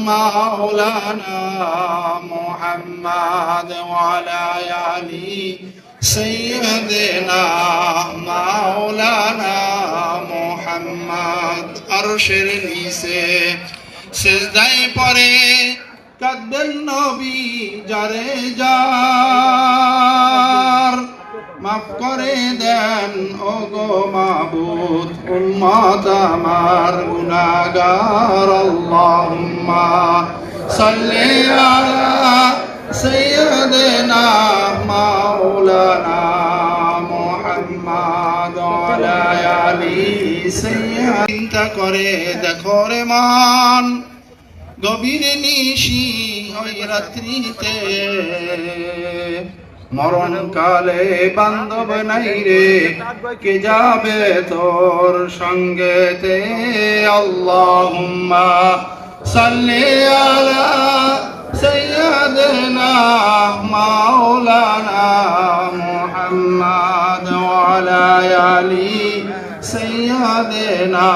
مولانا محمد وعلى آل سيدنا مولانا محمد আরশের নিচে সেজদায় পরে কাঁদবেন নবী যারে যার মাফ করে দেন ও গো মাবুদ উম্মত আমার গুনাহগার আল্লাহুম্মা, সাল্লি আলা সাইয়্যিদিনা মাওলানা মুহাম্মদ ওয়ালা আলি সাইয়্যিদ। চিন্তা করে দেখো রে মান গভীর নিশি ওই রাত্রিতে মরণ কালে বান্ধব নাই রে কে যাবে তোর সঙ্গেতে আল্লাহুম্মা সাল্লি আলা সাইয়্যিদিনা মাওলানা মুহাম্মদ ওয়ালা আলি سيدنا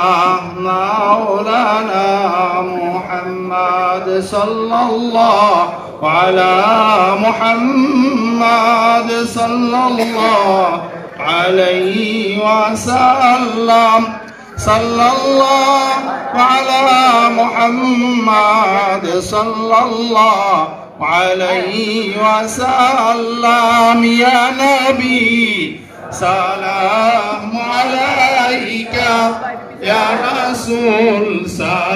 مولانا محمد صلى الله على محمد صلى الله عليه وسلم. صلى الله على محمد صلى الله عليه وسلم. يا نبي سلام عليك. يا رسول سلام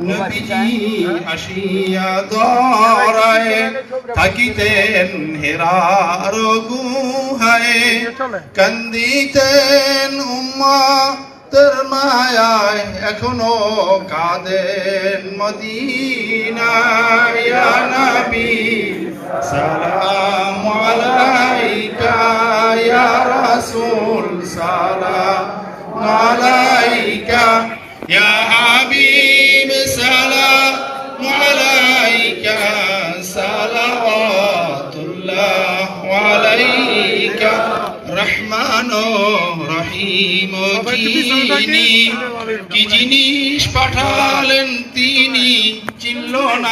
নবীজি আসিয়া দরায় থাকিতেন হেরার গুহায় কান্দিতেন উম্মা তোর মায়ায় এখনও কাঁদেন মদিনায় নবী সালাম আলাইকা ইয়া রাসূল সালাম আলাইকা ইয়া হাবিব সালাম আলাইকা সালাওয়াতুল্লাহ আলাইকা রহমান রহিম যিনি কি জিনিস পাঠালেন তিনি চিনল না।